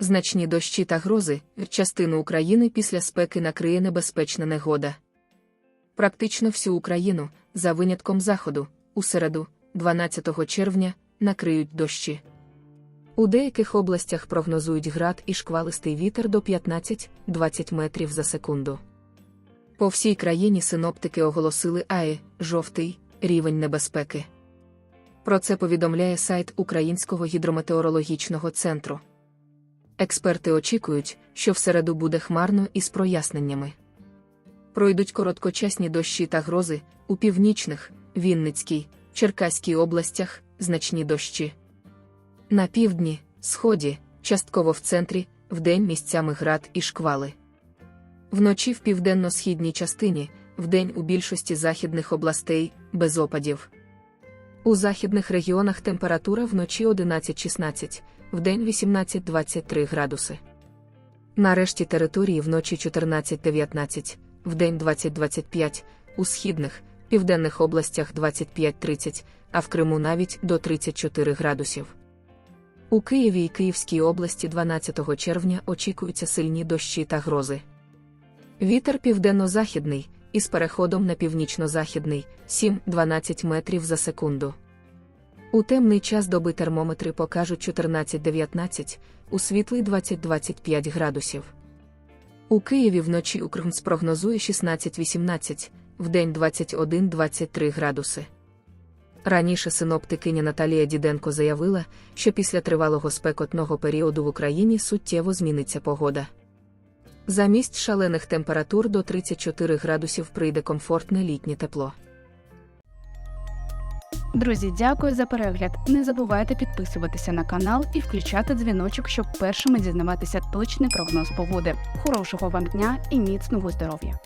Значні дощі та грози, частину України після спеки накриє небезпечна негода. Практично всю Україну, за винятком заходу, у середу, 12 червня, накриють дощі. У деяких областях прогнозують град і шквалистий вітер до 15-20 метрів за секунду. По всій країні синоптики оголосили АЕ жовтий рівень небезпеки. Про це повідомляє сайт Українського гідрометеорологічного центру. Експерти очікують, що в середу буде хмарно із проясненнями. Пройдуть короткочасні дощі та грози у північних, Вінницькій, Черкаській областях, значні дощі. На півдні, сході, частково в центрі, вдень місцями град і шквали. Вночі в південно-східній частині, вдень у більшості західних областей, без опадів. У західних регіонах температура вночі 11-16, вдень 18-23 градуси. На решті території вночі 14-19, вдень 20-25, у східних, південних областях 25-30, а в Криму навіть до 34 градусів. У Києві і Київській області 12 червня очікуються сильні дощі та грози. Вітер південно-західний із переходом на північно-західний 7-12 метрів за секунду. У темний час доби термометри покажуть 14-19, у світлий 20-25 градусів. У Києві вночі Укргмс прогнозує 16-18, вдень 21-23 градуси. Раніше синоптикиня Наталія Діденко заявила, що після тривалого спекотного періоду в Україні суттєво зміниться погода. Замість шалених температур до 34 градусів прийде комфортне літнє тепло. Друзі, дякую за перегляд. Не забувайте підписуватися на канал і включати дзвіночок, щоб першими дізнаватися точний прогноз погоди. Хорошого вам дня і міцного здоров'я!